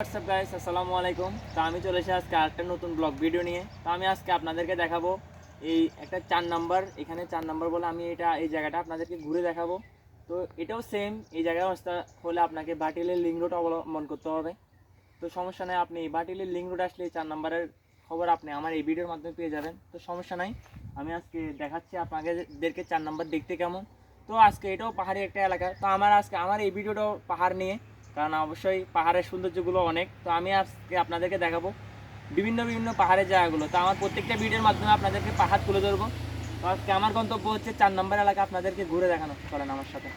WhatsApp guys আসসালামু আলাইকুম তো আমি চলে এসে আজকে আরেকটা নতুন ব্লগ ভিডিও নিয়ে। তো আমি আজকে আপনাদেরকে দেখাবো এই একটা চার নাম্বার এখানে চার নাম্বার বলে আমি এটা এই জায়গাটা আপনাদেরকে ঘুরে দেখাবো। তো এটাও সেম এই জায়গায় অবস্থা হলে আপনাকে বাটিলের লিঙ্ক রোড অবলম্বন করতে হবে। তো সমস্যা নাই, আপনি বাটিলের লিঙ্ক রোড আসলে চার নাম্বারের খবর আপনি আমার এই ভিডিওর মাধ্যমে পেয়ে যাবেন। তো সমস্যা নাই, আমি আজকে দেখাচ্ছি আপনাদেরকে চার নাম্বার দেখতে কেমন। তো আজকে এটাও পাহাড়ি একটা এলাকা। তো আমার আজকে, আমার এই ভিডিওটাও পাহাড় নিয়ে। কারণ অবশ্যই পাহাড়ের সৌন্দর্যগুলো অনেক। তো আমি আজকে আপনাদেরকে দেখাবো বিভিন্ন বিভিন্ন পাহাড়ের জায়গাগুলো। তো আমার প্রত্যেকটা ভিডিওর মাধ্যমে আপনাদেরকে পাহাড় তুলে ধরবো। তো আজকে আমার গন্তব্য হচ্ছে চার নম্বর এলাকা, আপনাদেরকে ঘুরে দেখানো। চলেন আমার সাথে।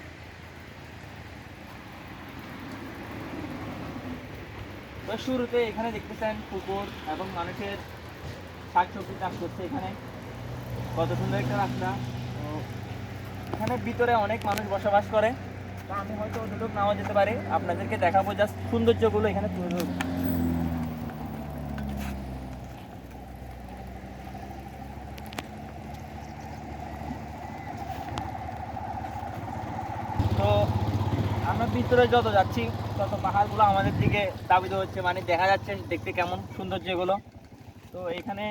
তো শুরুতে এখানে দেখতেছেন পুকুর এবং মানুষের শাক সবজি চাষ করছে এখানে। কত সুন্দর একটা রাস্তা। তো এখানে ভিতরে অনেক মানুষ বসবাস করে। আমি হয়তো অতটুকু নাও যেতে পারি। আপনাদেরকে দেখাবো জাস্ট সৌন্দর্যগুলো এখানে তুলে তো আমরা ভিতরে যত যাচ্ছি, তত পাহাড়গুলো আমাদের দিকে দাবিত হচ্ছে মানে দেখা যাচ্ছে দেখতে কেমন সৌন্দর্য সৌন্দর্যগুলো। তো এখানে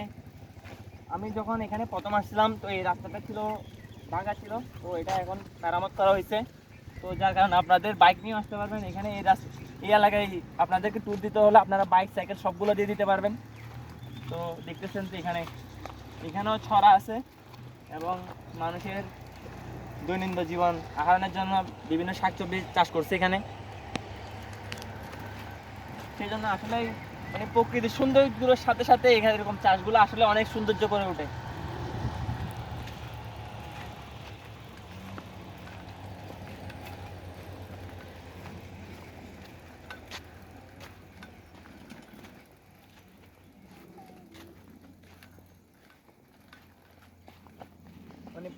আমি যখন এখানে প্রথম আসছিলাম, তো এই রাস্তাটা ছিল ভাঙা ছিল, তো এটা এখন মেরামত করা হয়েছে। তো যার কারণে আপনাদের বাইক নিয়ে আসতে পারবেন। এখানে এই রাস্তা এই এলাকায় আপনাদেরকে ট্যুর দিতে হলে আপনারা বাইক সাইকেল সবগুলো দিয়ে দিতে পারবেন। তো দেখতেছেন তো এখানে এখানেও ছড়া আছে এবং মানুষের দৈনন্দিন জীবন আহরণের জন্য বিভিন্ন শাকসবজি চাষ করছে এখানে। সেই জন্য আসলে মানে প্রকৃতির সৌন্দর্যগুলোর সাথে সাথে এখানে এরকম চাষগুলো আসলে অনেক সৌন্দর্য করে ওঠে।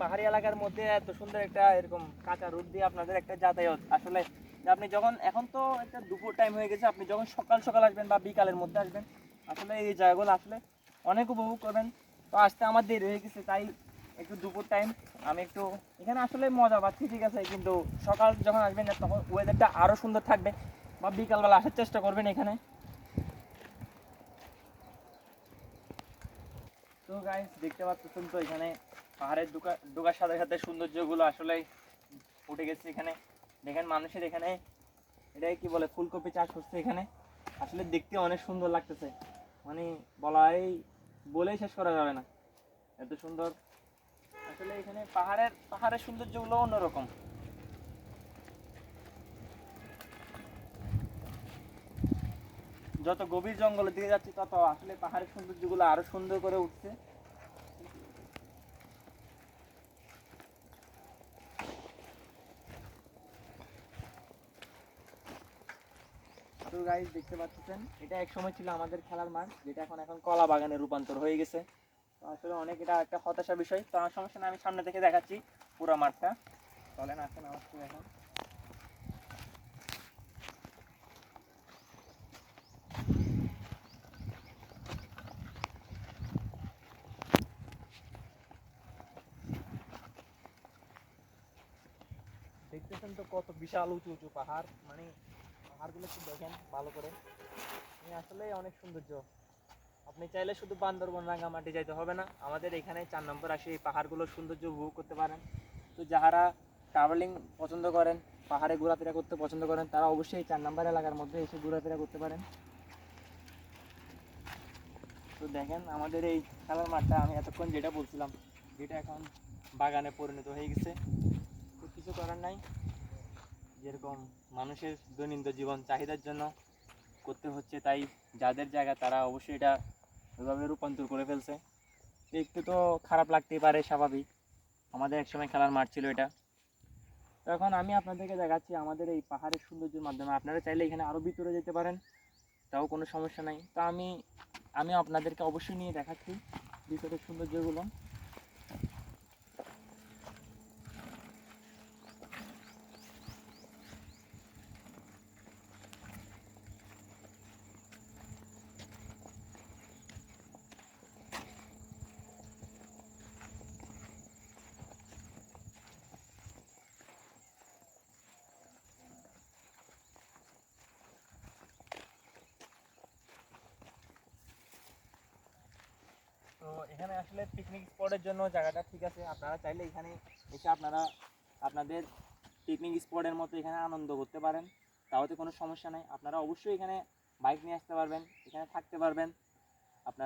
পাহাড়ি এলাকার মধ্যে এত সুন্দর একটা এরকম কাঁচা রোড দিয়ে আপনাদের একটা যাতায়াত। আসলে আপনি যখন, এখন তো একটা দুপুর টাইম হয়ে গেছে, আপনি যখন সকাল সকাল আসবেন বা বিকালের মধ্যে আসবেন, আসলে এই জায়গাগুলো আসলে অনেক উপভোগ করবেন। তো আসতে আমার দেরি হয়ে গেছে, তাই একটু দুপুর টাইম আমি একটু, এখানে আসলে মজা পাচ্ছি, ঠিক আছে, কিন্তু সকাল যখন আসবেন তখন ওয়েদারটা আরও সুন্দর থাকবে বা বিকালবেলা আসার চেষ্টা করবেন এখানে। তো গাইস দেখতে পাচ্ছেন তো এখানে পাহাড়ের ডোকা ডোকার সাথে সাথে সৌন্দর্যগুলো আসলে উঠে গেছে এখানে। দেখেন মানুষের এখানে, এটাই কি বলে, ফুলকপি চাষ হচ্ছে এখানে। আসলে দেখতে অনেক সুন্দর লাগতেছে। মানে বলাই, বলেই শেষ করা যাবে না। এত সুন্দর। আসলে এখানে পাহাড়ের পাহাড়ের সৌন্দর্যগুলো অন্যরকম। যত গভীর জঙ্গলের দিকে যাচ্ছি, তত আসলে পাহাড়ের সৌন্দর্যগুলো আরও সুন্দর করে উঠছে। তো গাইস দেখতে পাচ্ছেন? এটা এক সময় ছিল আমাদের খেলার মাঠ, যেটা এখন এখন কলা বাগানে রূপান্তর হয়ে গেছে। তো আসলে অনেক এটা একটা হতাশা বিষয়। তো আমার সমস্যা না আমি সামনে থেকে দেখাচ্ছি পুরো মাঠটা। চলেন, আসেন আমার এখন। দেখতেছেন তো কত বিশাল উঁচু উঁচু পাহাড়। মানে পাহাড়গুলো একটু দেখেন, ভালো করে। আসলে অনেক সৌন্দর্য। আপনি চাইলে শুধু বান্দরবন, রাঙ্গামাটি যাইতে হবে না। আমাদের এখানে চার নম্বর আসে এই পাহাড়গুলোর সৌন্দর্য উপভোগ করতে পারেন। তো যারা ট্রাভেলিং পছন্দ করেন, পাহাড়ে ঘোরাফেরা করতে পছন্দ করেন, তারা অবশ্যই এই চার নম্বর এলাকার মধ্যে এসে ঘোরাফেরা করতে পারেন। তো দেখেন, আমাদের এই খেলার মাঠটা, আমি এতক্ষণ যেটা বলছিলাম, যেটা এখন বাগানে পরিণত হয়ে গেছে। কিছু করার নাই। যেরকম মানুষের দৈনন্দিন জীবন চাহিদার জন্য করতে হচ্ছে, তাই যাদের জায়গা তারা অবশ্যই এটা ওইভাবে রূপান্তর করে ফেলছে। একটু তো খারাপ লাগতেই পারে, স্বাভাবিক। আমাদের একসময় খেলার মাঠ ছিল এটা। তো এখন আমি আপনাদেরকে দেখাচ্ছি আমাদের এই পাহাড়ের সৌন্দর্যের মাধ্যমে। আপনারা চাইলে এখানে আরও ভিতরে যেতে পারেন, তাও কোনো সমস্যা নাই। তো আমি আমি আপনাদেরকে অবশ্যই নিয়ে দেখাচ্ছি ভিতরের সৌন্দর্যগুলো। এখানে আসলে পিকনিক স্পটের জন্য জায়গাটা ঠিক আছে। আপনারা চাইলে এখানে এসে আপনারা আপনাদের পিকনিক স্পটের মতো এখানে আনন্দ করতে পারেন। তাহলে কোনো সমস্যা নাই। আপনারা অবশ্যই এখানে বাইক নিয়ে আসতে পারবেন, এখানে থাকতে পারবেন।